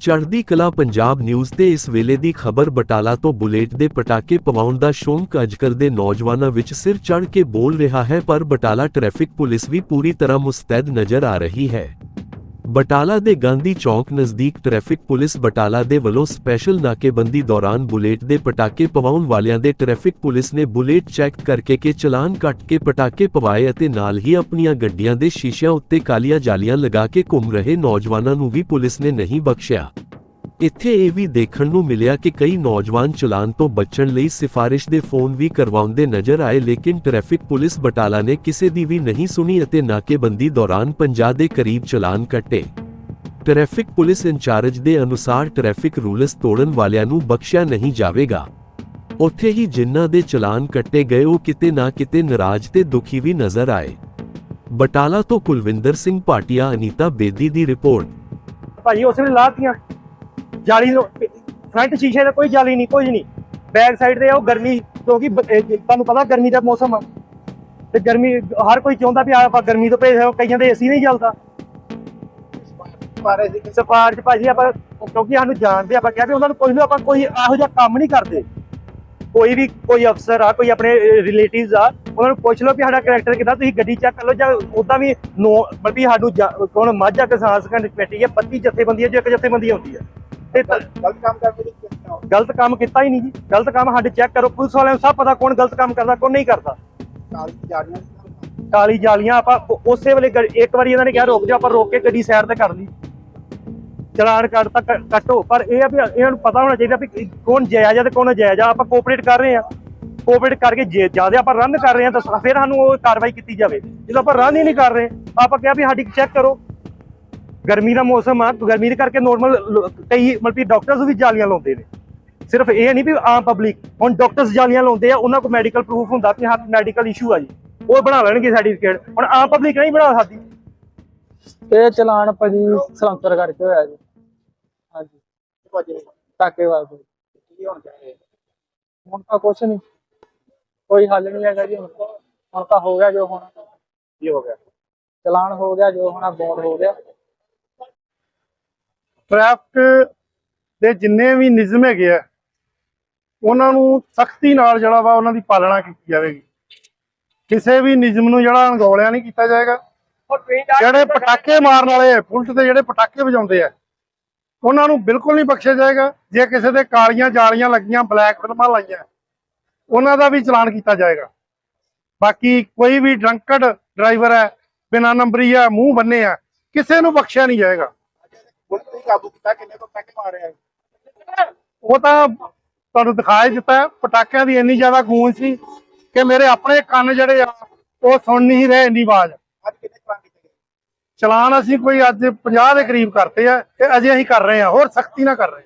ਚੜ੍ਹਦੀ ਕਲਾ ਪੰਜਾਬ ਨਿਊਜ਼ ਤੇ ਇਸ ਵੇਲੇ ਦੀ ਖਬਰ ਬਟਾਲਾ ਤੋਂ ਬੁਲੇਟ ਦੇ ਪਟਾਕੇ ਪਵਾਉਣ ਦਾ ਸ਼ੌਂਕ ਅੱਜਕੱਲ ਦੇ ਨੌਜਵਾਨਾਂ ਵਿੱਚ ਸਿਰ ਚੜ੍ਹ ਕੇ ਬੋਲ ਰਿਹਾ ਹੈ, ਪਰ ਬਟਾਲਾ ਟ੍ਰੈਫਿਕ ਪੁਲਿਸ ਵੀ ਪੂਰੀ ਤਰ੍ਹਾਂ ਮੁਸਤੈਦ ਨਜ਼ਰ ਆ ਰਹੀ ਹੈ। ਬਟਾਲਾ ਦੇ ਗਾਂਧੀ ਚੌਂਕ ਨਜ਼ਦੀਕ ਟ੍ਰੈਫਿਕ ਪੁਲਿਸ ਬਟਾਲਾ ਦੇ ਵੱਲੋਂ ਸਪੈਸ਼ਲ ਨਾਕੇਬੰਦੀ ਦੌਰਾਨ ਬੁਲੇਟ ਦੇ ਪਟਾਕੇ ਪਵਾਉਣ ਵਾਲਿਆਂ ਦੇ ਟ੍ਰੈਫਿਕ ਪੁਲਿਸ ਨੇ ਬੁਲੇਟ ਚੈੱਕ ਕਰਕੇ ਕੇ ਚਲਾਨ ਕੱਟ ਕੇ ਪਟਾਕੇ ਪਵਾਏ ਅਤੇ ਨਾਲ ਹੀ ਆਪਣੀਆਂ ਗੱਡੀਆਂ ਦੇ ਸ਼ੀਸ਼ਿਆਂ ਉੱਤੇ ਕਾਲੀਆਂ ਜਾਲੀਆਂ ਲਗਾ ਕੇ ਘੁੰਮ ਰਹੇ ਨੌਜਵਾਨਾਂ ਨੂੰ ਵੀ ਪੁਲਿਸ ਨੇ ਨਹੀਂ ਬਖਸ਼ਿਆ। ਇੱਥੇ ਇਹ ਵੀ ਦੇਖਣ ਨੂੰ ਮਿਲਿਆ ਕਿ ਕਈ ਨੌਜਵਾਨ ਚਲਾਨ ਤੋਂ ਬਚਣ ਲਈ ਸਿਫਾਰਿਸ਼ ਦੇ ਫੋਨ ਵੀ ਕਰਵਾਉਂਦੇ ਨਜ਼ਰ ਆਏ, ਲੇਕਿਨ ਟ੍ਰੈਫਿਕ ਪੁਲਿਸ ਬਟਾਲਾ ਨੇ ਕਿਸੇ ਦੀ ਵੀ ਨਹੀਂ ਸੁਣੀ ਅਤੇ ਨਾਕੇਬੰਦੀ ਦੌਰਾਨ 50 ਦੇ ਕਰੀਬ ਚਲਾਨ ਕੱਟੇ। ਟ੍ਰੈਫਿਕ ਪੁਲਿਸ ਇੰਚਾਰਜ ਦੇ ਅਨੁਸਾਰ ਟ੍ਰੈਫਿਕ ਰੂਲਸ ਤੋੜਨ ਵਾਲਿਆਂ ਨੂੰ ਬਖਸ਼ਿਆ ਨਹੀਂ ਜਾਵੇਗਾ। ਉੱਥੇ ਹੀ ਜਿਨ੍ਹਾਂ ਦੇ ਚਲਾਨ ਕੱਟੇ ਗਏ, ਉਹ ਕਿਤੇ ਨਾ ਕਿਤੇ ਨਾਰਾਜ਼ ਤੇ ਦੁਖੀ ਵੀ ਨਜ਼ਰ ਆਏ। ਬਟਾਲਾ ਤੋਂ ਕੁਲਵਿੰਦਰ ਸਿੰਘ ਭਾਟੀਆ ਅਨੀਤਾ ਬੇਦੀ ਦੀ ਰਿਪੋਰਟ। ਭਾਜੀ, ਉਸ ਵੇਲੇ ਲਾਤੀਆਂ ਜਾਲੀ ਫਰੰਟ ਸ਼ੀਸ਼ੇ ਦਾ ਕੋਈ ਜਾਲੀ ਨਹੀਂ ਕੁਝ ਨਹੀਂ। ਬੈਕ ਸਾਈਡ ਤੇ ਉਹ ਗਰਮੀ ਕਿਉਂਕਿ ਤੁਹਾਨੂੰ ਪਤਾ ਗਰਮੀ ਦਾ ਮੌਸਮ ਆ। ਤੇ ਗਰਮੀ ਹਰ ਕੋਈ ਚਾਹੁੰਦਾ ਵੀ ਆਪਾਂ ਗਰਮੀ ਤੋਂ ਭੇਜ ਕਈਆਂ ਦੇ ਏਸੀ ਨਹੀਂ ਚੱਲਦਾ। ਮਾਰੇ ਸੀ ਸਫਾਰ ਚ ਭਾਜੀ ਆਪਾਂ ਕਿਉਂਕਿ ਸਾਨੂੰ ਜਾਣਦੇ ਆਪਾਂ ਕਿਹਾ ਵੀ ਉਹਨਾਂ ਨੂੰ ਕੋਈ ਨਾ ਆਪਾਂ ਕੋਈ ਇਹੋ ਜਿਹਾ ਕੰਮ ਨਹੀਂ ਕਰਦੇ। ਕੋਈ ਵੀ ਕੋਈ ਅਫਸਰ ਆ ਕੋਈ ਆਪਣੇ ਰਿਲੇਟਿਵਸ ਆ ਉਹਨਾਂ ਨੂੰ ਪੁੱਛ ਲਓ ਵੀ ਸਾਡਾ ਕੈਰੈਕਟਰ ਕਿਦਾਂ ਤੁਸੀਂ ਗੱਡੀ ਚੈੱਕ ਕਰ ਲਓ ਜਾਂ ਉਦਾਂ ਵੀ ਨੋ ਵੀ ਸਾਨੂੰ ਕੌਣ ਮਾਝਾ ਕਿਸਾਨ ਸੰਘਰਸ਼ ਕਮੇਟੀ ਹੈ 32 ਜਥੇਬੰਦੀ ਹੈ ਜੋ ਇੱਕ ਜਥੇਬੰਦੀ ਹੁੰਦੀ ਹੈ ਤੇ ਤ- ਗਲਤ ਕੰਮ ਕਰਨ ਦੀ ਕਿਉਂ? ਗਲਤ ਕੰਮ ਕੀਤਾ ਹੀ ਨਹੀਂ ਜੀ। ਗਲਤ ਕੰਮ ਸਾਡੇ ਚੈੱਕ ਕਰੋ। ਪੁਲਿਸ ਵਾਲਿਆਂ ਨੂੰ ਸਭ ਪਤਾ ਕੌਣ ਗਲਤ ਕੰਮ ਕਰਦਾ ਕੌਣ ਨਹੀਂ ਕਰਦਾ। ਕਾਲੀ ਜਾਲੀਆਂ ਆਪਾਂ ਉਸੇ ਵੇਲੇ ਇੱਕ ਵਾਰੀ ਇਹਨਾਂ ਨੇ ਕਿਹਾ ਰੁਕ ਜਾ ਆਪਾਂ ਰੋਕ ਕੇ ਗੱਡੀ ਸਾਈਡ ਤੇ ਕਰ ਲਈ। ਚਲਾਨ ਕੱਟਤਾ ਕ- ਕੱਟੋ। ਪਰ ਇਹ ਆ ਵੀ ਇਹਨਾਂ ਨੂੰ ਪਤਾ ਹੋਣਾ ਚਾਹੀਦਾ ਵੀ ਕੌਣ ਜਾਇਜ਼ ਆ ਤੇ ਕੌਣ ਜਾਇਜ਼ ਆ। ਆਪਾਂ ਕੋਆਪਰੇਟ ਕਰ ਰਹੇ ਆ। ਕੋਆਪਰੇਟ ਕਰਕੇ ਜੇ ਜ਼ਿਆਦਾ ਆਪਾਂ ਰਨ ਕਰ ਰਹੇ ਆ ਤਾਂ ਫਿਰ ਸਾਨੂੰ ਉਹ ਕਾਰਵਾਈ ਕੀਤੀ ਜਾਵੇ। ਜਦੋਂ ਆਪਾਂ ਰਨ ਹੀ ਨਹੀਂ ਕਰ ਰਹੇ ਆਪਾਂ ਕਿਹਾ ਵੀ ਸਾਡੀ ਚੈੱਕ ਕਰੋ। ਗਰਮੀ ਦਾ ਮੌਸਮ ਆ ਗਰਮੀ ਦੇ ਕਰਕੇ ਨੋਰਮਲ ਕਈ ਮਤਲਬ ਕਿ ਡਾਕਟਰਸ ਵੀ ਜਾਲੀਆਂ ਲਾਉਂਦੇ ਨੇ। ਸਿਰਫ ਇਹ ਨਹੀਂ ਵੀ ਆਮ ਪਬਲਿਕ ਹੁਣ ਡਾਕਟਰਸ ਜਾਲੀਆਂ ਲਾਉਂਦੇ ਆ ਉਹਨਾਂ ਕੋਲ ਮੈਡੀਕਲ ਪ੍ਰੂਫ ਹੁੰਦਾ ਵੀ ਹਾਂ ਮੈਡੀਕਲ ਇਸ਼ੂ ਆ ਜੀ। ਉਹ ਬਣਾ ਲੈਣਗੇ ਸਰਟੀਫਿਕੇਟ ਹੁਣ ਆਮ ਪਬਲਿਕ ਨਹੀਂ ਬਣਾ ਸਕਦੀ। ਇਹ ਚਲਾਨ ਭਾਜੀ ਸਲੰਸਰ ਕਰਕੇ ਹੋਇਆ ਜੀ। ਹਾਂਜੀ। ਟਾਕੇ ਵਾਸਤੇ ਕੀ ਹੋਣ ਚਾਹੀਏ ਹੁਣ ਤਾਂ ਕੁਛ ਨਹੀਂ। ਕੋਈ ਹੱਲ ਨਹੀਂ ਹੈਗਾ ਜੀ ਹੁਣ। ਹੁਣ ਤਾਂ ਹੋ ਗਿਆ ਜੋ ਹੋਣਾ। ਕੀ ਹੋ ਗਿਆ? ਚਲਾਨ ਹੋ ਗਿਆ ਜੋ ਹੋਣਾ ਬੋਰਡ ਹੋ ਗਿਆ। ਟ੍ਰੈਫਿਕ ਦੇ ਜਿੰਨੇ ਵੀ ਨਿਯਮ ਹੈਗੇ ਆ ਉਹਨਾਂ ਨੂੰ ਸਖਤੀ ਨਾਲ ਜਿਹੜਾ ਵਾ ਉਹਨਾਂ ਦੀ ਪਾਲਣਾ ਕੀਤੀ ਜਾਵੇਗੀ। ਕਿਸੇ ਵੀ ਨਿਯਮ ਨੂੰ ਜਿਹੜਾ ਅਣਗੌਲਿਆ ਨਹੀਂ ਕੀਤਾ ਜਾਏਗਾ। ਜਿਹੜੇ ਪਟਾਕੇ ਮਾਰਨ ਵਾਲੇ ਪੁਲਿਸ ਦੇ ਜਿਹੜੇ ਪਟਾਕੇ ਵਜਾਉਂਦੇ ਆ ਉਹਨਾਂ ਨੂੰ ਬਿਲਕੁਲ ਨਹੀਂ ਬਖਸ਼ਿਆ ਜਾਏਗਾ। ਜੇ ਕਿਸੇ ਦੇ ਕਾਲੀਆਂ ਜਾਲੀਆਂ ਲੱਗੀਆਂ ਬਲੈਕ ਫਿਲਮਾਂ ਲਾਈਆਂ ਉਹਨਾਂ ਦਾ ਵੀ ਚਲਾਨ ਕੀਤਾ ਜਾਏਗਾ। ਬਾਕੀ ਕੋਈ ਵੀ ਡਰੰਕਡ ਡਰਾਈਵਰ ਹੈ ਬਿਨਾਂ ਨੰਬਰੀ ਆ ਮੂੰਹ ਬੰਨੇ ਆ ਕਿਸੇ ਨੂੰ ਬਖਸ਼ਿਆ ਨਹੀਂ ਜਾਏਗਾ। ਪੁਲਿਸ ਨੇ ਕਾਬੂ ਕੀਤਾ ਕਿੰਨੇ ਤੋਂ ਪੈਕੇ ਮਾਰੇ ਆ? ਉਹ ਤਾਂ ਤੁਹਾਨੂੰ ਦਿਖਾਈ ਦਿੱਤਾ ਪਟਾਕਿਆਂ ਦੀ ਇੰਨੀ ਜ਼ਿਆਦਾ ਗੂੰਜ ਸੀ ਕਿ ਮੇਰੇ ਆਪਣੇ ਕੰਨ ਜਿਹੜੇ ਆ ਉਹ ਸੁਣ ਨਹੀਂ ਰਹੇ ਇੰਨੀ ਆਵਾਜ਼। ਅੱਜ ਕਿੰਨੇ ਚਲਾਨ ਕੀਤੇ ਗਏ? ਚਲਾਨ ਅਸੀਂ ਕੋਈ ਅੱਜ 50 ਦੇ ਕਰੀਬ ਕਰਤੇ ਆ ਤੇ ਅਜੇ ਅਸੀਂ ਕਰ ਰਹੇ ਆ ਹੋਰ ਸਖਤੀ ਨਾਲ ਕਰ ਰਹੇ